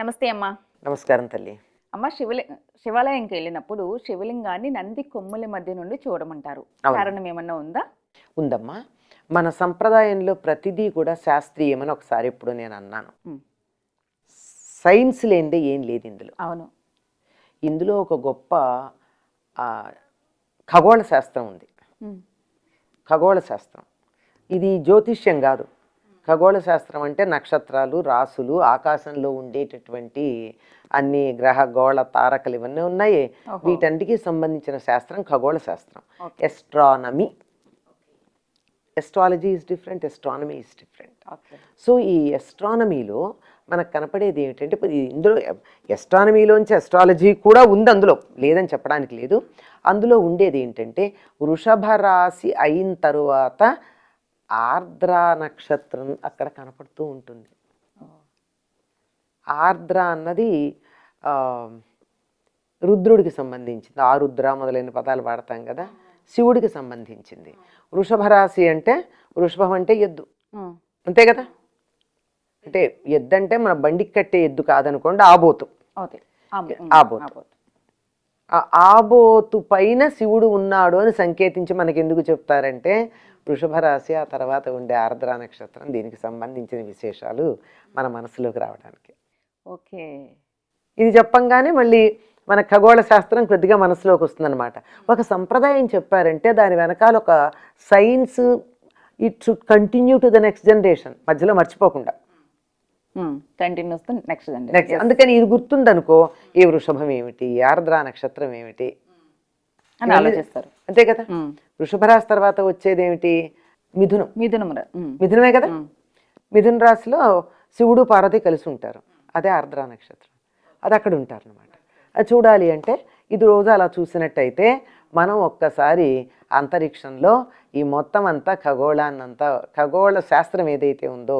నమస్తే అమ్మా. నమస్కారం తల్లి. అమ్మ శివలి శివాలయంకి వెళ్ళినప్పుడు శివలింగాన్ని నంది కొమ్ముల మధ్య నుండి చూడమంటారు. కారణం ఏమన్నా ఉందా? ఉందమ్మా. మన సంప్రదాయంలో ప్రతిదీ కూడా శాస్త్రీయమని ఒకసారి ఎప్పుడు నేను అన్నాను. సైన్స్ లేనిదే ఏం లేదు ఇందులో. అవును. ఇందులో ఒక గొప్ప ఖగోళ శాస్త్రం ఉంది. ఖగోళ శాస్త్రం. ఇది జ్యోతిష్యం కాదు. ఖగోళ శాస్త్రం అంటే నక్షత్రాలు రాసులు ఆకాశంలో ఉండేటటువంటి అన్ని గ్రహ గోళ తారకలు ఇవన్నీ ఉన్నాయి. వీటన్నిటికీ సంబంధించిన శాస్త్రం ఖగోళ శాస్త్రం. Astronomy astrology is different astronomy is different so ఈ ఎస్ట్రానమీలో మనకు కనపడేది ఏమిటంటే ఇందులో ఎస్ట్రానమీలోంచి ఎస్ట్రాలజీ కూడా ఉంది అందులో. లేదని చెప్పడానికి లేదు. అందులో ఉండేది ఏంటంటే వృషభ రాశి అయిన తరువాత ఆర్ద్ర నక్షత్రం అక్కడ కనపడుతూ ఉంటుంది. ఆర్ద్ర అన్నది ఆ, రుద్రుడికి సంబంధించింది. ఆరుద్ర మొదలైన పదాలు వాడతాం కదా శివుడికి సంబంధించింది. వృషభ రాశి అంటే వృషభం అంటే ఎద్దు. అంతే కదా? అంటే ఎద్దు అంటే మన బండికి కట్టే ఎద్దు కాదనుకోండి ఆబోతు. ఆబోతు. ఆబోతు. పైన శివుడు ఉన్నాడు అని సంకేతించి మనకి ఎందుకు చెప్తారంటే వృషభ రాశి ఆ తర్వాత ఉండే ఆర్ద్ర నక్షత్రం దీనికి సంబంధించిన విశేషాలు మన మనసులోకి రావడానికి. ఓకే. ఇది చెప్పంగానే మళ్ళీ మన ఖగోళ శాస్త్రం కొద్దిగా మనసులోకి వస్తుందన్నమాట. ఒక సంప్రదాయం చెప్పారంటే దాని వెనకాల ఒక science it should continue to the next generation. మధ్యలో మర్చిపోకుండా. Continues next next. అందుకని ఇది గుర్తుందనుకో ఈ వృషభం ఏమిటి ఆర్ద్ర నక్షత్రం ఏమిటి? అని ఆలోచిస్తారు. అంతే కదా? ఉమ్. వృషభ రాశి తర్వాత వచ్చేది ఏమిటి మిథునం మిథునం. మిథునమే కదా. మిథున రాశిలో శివుడు పార్వతి కలిసి ఉంటారు. అదే ఆర్ద్ర నక్షత్రం. అది అక్కడ ఉంటారు అనమాట అది చూడాలి అంటే ఇది రోజు అలా చూసినట్టయితే మనం ఒక్కసారి అంతరిక్షంలో ఈ మొత్తం అంతా ఖగోళాన్నంతా ఖగోళ శాస్త్రం ఏదైతే ఉందో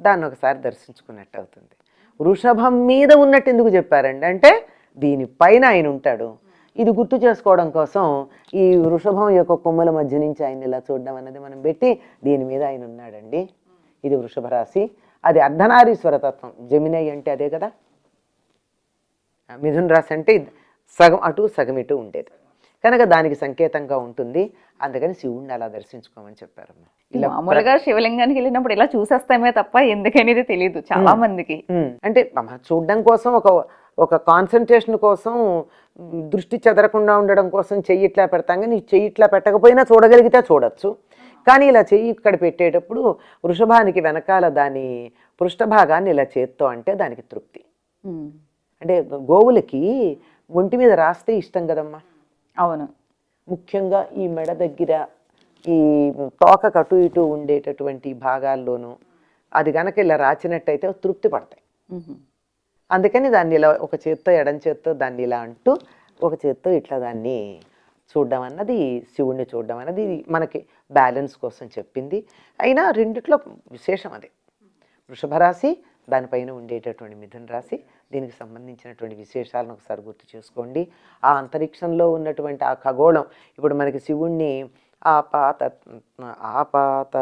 దాన్ని ఒకసారి దర్శించుకున్నట్టు అవుతుంది వృషభం మీద ఉన్నట్టు ఎందుకు చెప్పారండి? అంటే దీనిపైన ఆయన ఉంటాడు. ఇది గుర్తు చేసుకోవడం కోసం ఈ వృషభం యొక్క కొమ్మల మధ్య నుంచి ఆయన ఇలా చూడడం అన్నది మనం పెట్టి దీని మీద ఆయన ఉన్నాడండి. ఇది వృషభ రాశి. అది అర్ధనారీశ్వర తత్వం. జమినై అంటే అదే కదా? మిథున రాశి అంటే సగం అటు సగం ఇటు ఉండేది. కనుక దానికి సంకేతంగా ఉంటుంది. అందుకని శివుణ్ణి అలా దర్శించుకోమని చెప్పారమ్మా. ఇలా మామూలుగా శివలింగానికి వెళ్ళినప్పుడు ఇలా చూసేస్తామే తప్ప ఎందుకనేది తెలియదు చాలా మందికి. అంటే చూడడం కోసం ఒక ఒక కాన్సన్ట్రేషన్ కోసం దృష్టి చెదరకుండా ఉండడం కోసం చెయ్యి ఇట్లా పెడతాం కానీ చెయ్యి ఇట్లా పెట్టకపోయినా చూడగలిగితే చూడొచ్చు. కానీ ఇలా చెయ్యి ఇక్కడ పెట్టేటప్పుడు వృషభానికి వెనకాల దాని పృష్ఠభాగాన్ని ఇలా చేత్తో అంటే దానికి తృప్తి. అంటే గోవులకి ఒంటి మీద రాస్తే ఇష్టం కదమ్మా. అవును. ముఖ్యంగా ఈ మెడ దగ్గర ఈ తోక కటు ఇటు ఉండేటటువంటి భాగాల్లోనూ అది గనక ఇలా రాచినట్టయితే తృప్తి పడతాయి. అందుకని దాన్ని ఇలా ఒక చేత్తో ఎడం చేత్తో దాన్ని ఇలా అంటూ ఒక చేత్తో ఇట్లా దాన్ని చూడడం అన్నది శివుణ్ణి చూడడం అన్నది మనకి బ్యాలెన్స్ కోసం చెప్పింది. అయినా రెండిట్లో విశేషం అదే. వృషభ రాశి దానిపైన ఉండేటటువంటి మిథున రాశి దీనికి సంబంధించినటువంటి విశేషాలను ఒకసారి గుర్తు చేసుకోండి. ఆ అంతరిక్షంలో ఉన్నటువంటి ఆ ఖగోళం ఇప్పుడు మనకి శివుణ్ణి ఆపాత ఆపాత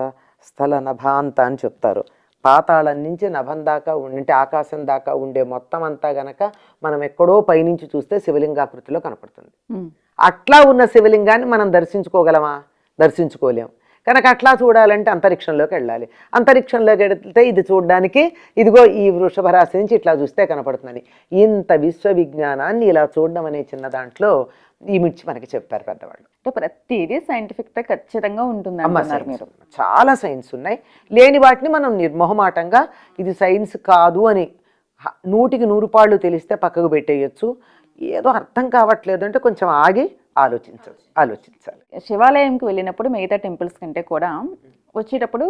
స్థల నభాంత అని చెప్తారు. పాతాళం నుంచి నభం దాకా ఉంటే ఆకాశం దాకా ఉండే మొత్తం అంతా గనక మనం ఎక్కడో పైనుంచి చూస్తే శివలింగాకృతిలో కనపడుతుంది. అట్లా ఉన్న శివలింగాన్ని మనం దర్శించుకోగలమా? దర్శించుకోలేం. కనుక అట్లా చూడాలంటే అంతరిక్షంలోకి వెళ్ళాలి. అంతరిక్షంలోకి వెళితే ఇది చూడడానికి ఇదిగో ఈ వృషభ రాశి నుంచి ఇట్లా చూస్తే కనపడుతుందని ఇంత విశ్వ విజ్ఞానాన్ని ఇలా చూడడం అనే చిన్న దాంట్లో ఈ మిర్చి మనకి చెప్పారు పెద్దవాళ్ళు. అంటే ప్రతిదీ సైంటిఫిక్గా ఖచ్చితంగా ఉంటుంది మీరు. చాలా సైన్స్ ఉన్నాయి. లేని వాటిని మనం నిర్మోహమాటంగా ఇది సైన్స్ కాదు అని నూటికి నూరు పాళ్ళు తెలిస్తే పక్కకు పెట్టేయచ్చు. ఏదో అర్థం కావట్లేదు అంటే కొంచెం ఆగి ఆలోచించాలి ఆలోచించాలి. శివాలయంకి వెళ్ళినప్పుడు మిగతా టెంపుల్స్ కంటే కూడా వచ్చేటప్పుడు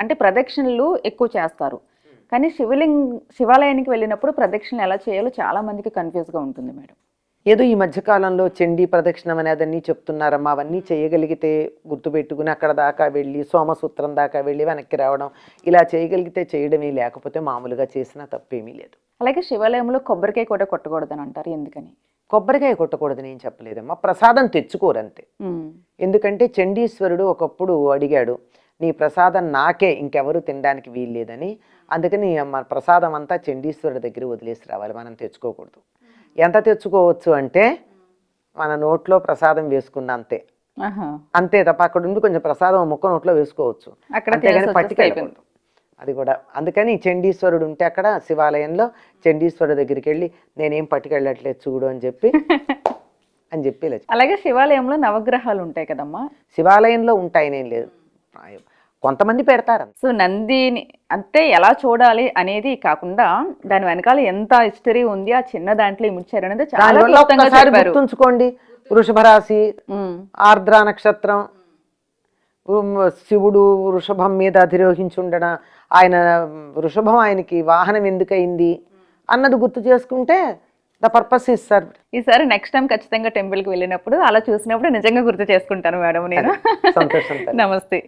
అంటే ప్రదక్షిణలు ఎక్కువ చేస్తారు. కానీ శివలింగ్ శివాలయానికి వెళ్ళినప్పుడు ప్రదక్షిణలు ఎలా చేయాలో చాలా మందికి కన్ఫ్యూజ్గా ఉంటుంది మేడం. ఏదో ఈ మధ్యకాలంలో చండీ ప్రదక్షిణం అనేది అన్నీ చెప్తున్నారమ్మా అవన్నీ చేయగలిగితే గుర్తుపెట్టుకుని అక్కడ దాకా వెళ్ళి సోమసూత్రం దాకా వెళ్ళి వెనక్కి రావడం ఇలా చేయగలిగితే చేయడమే లేకపోతే మామూలుగా చేసినా తప్పేమీ లేదు. అలాగే శివాలయంలో కొబ్బరికాయ కూడా కొట్టకూడదని అంటారు ఎందుకని? కొబ్బరికాయ కొట్టకూడదని ఏం చెప్పలేదమ్మా ప్రసాదం తెచ్చుకోరంతే. ఎందుకంటే చండీశ్వరుడు ఒకప్పుడు అడిగాడు నీ ప్రసాదం నాకే ఇంకెవరు తినడానికి వీల్లేదని. అందుకని మన ప్రసాదం అంతా చండీశ్వరుడి దగ్గర వదిలేసి రావాలి మనం తెచ్చుకోకూడదు. ఎంత తెచ్చుకోవచ్చు అంటే మన నోట్లో ప్రసాదం వేసుకున్న అంతే. అంతే తప్ప అక్కడ ఉండి కొంచెం ప్రసాదం ముక్క నోట్లో వేసుకోవచ్చు. అంతేగాని పట్టుకెళ్ళకూడదు అది కూడా. అందుకని చండీశ్వరుడు ఉంటే అక్కడ శివాలయంలో చండీశ్వరుడు దగ్గరికి వెళ్ళి నేనేం పట్టుకెళ్ళట్లేదు చూడు అని చెప్పి అని చెప్పి అలాగే శివాలయంలో నవగ్రహాలు ఉంటాయి కదమ్మా. శివాలయంలో ఉంటాయనేం లేదు. కొంతమంది పెడతారు. సో నందిని అంటే ఎలా చూడాలి అనేది కాకుండా దాని వెనకాల ఎంత హిస్టరీ ఉంది ఆ చిన్న దాంట్లో ఇమిడ్చారు అనేది చాలా క్లుప్తంగా చెప్పారు. గుర్తుంచుకోండి. వృషభ రాశి ఉమ్. ఆర్ద్ర నక్షత్రం ఉమ్, శివుడు వృషభం మీద అధిరోహించి ఉండడం ఆయన వృషభం ఆయనకి వాహనం ఎందుకయింది అన్నది గుర్తు చేసుకుంటే ద పర్పస్ ఇస్ సర్ ఈసారి నెక్స్ట్ టైం ఖచ్చితంగా టెంపుల్కి వెళ్ళినప్పుడు అలా చూసినప్పుడు నిజంగా గుర్తు చేసుకుంటాను మేడం నేను. సంతోషం. నమస్తే.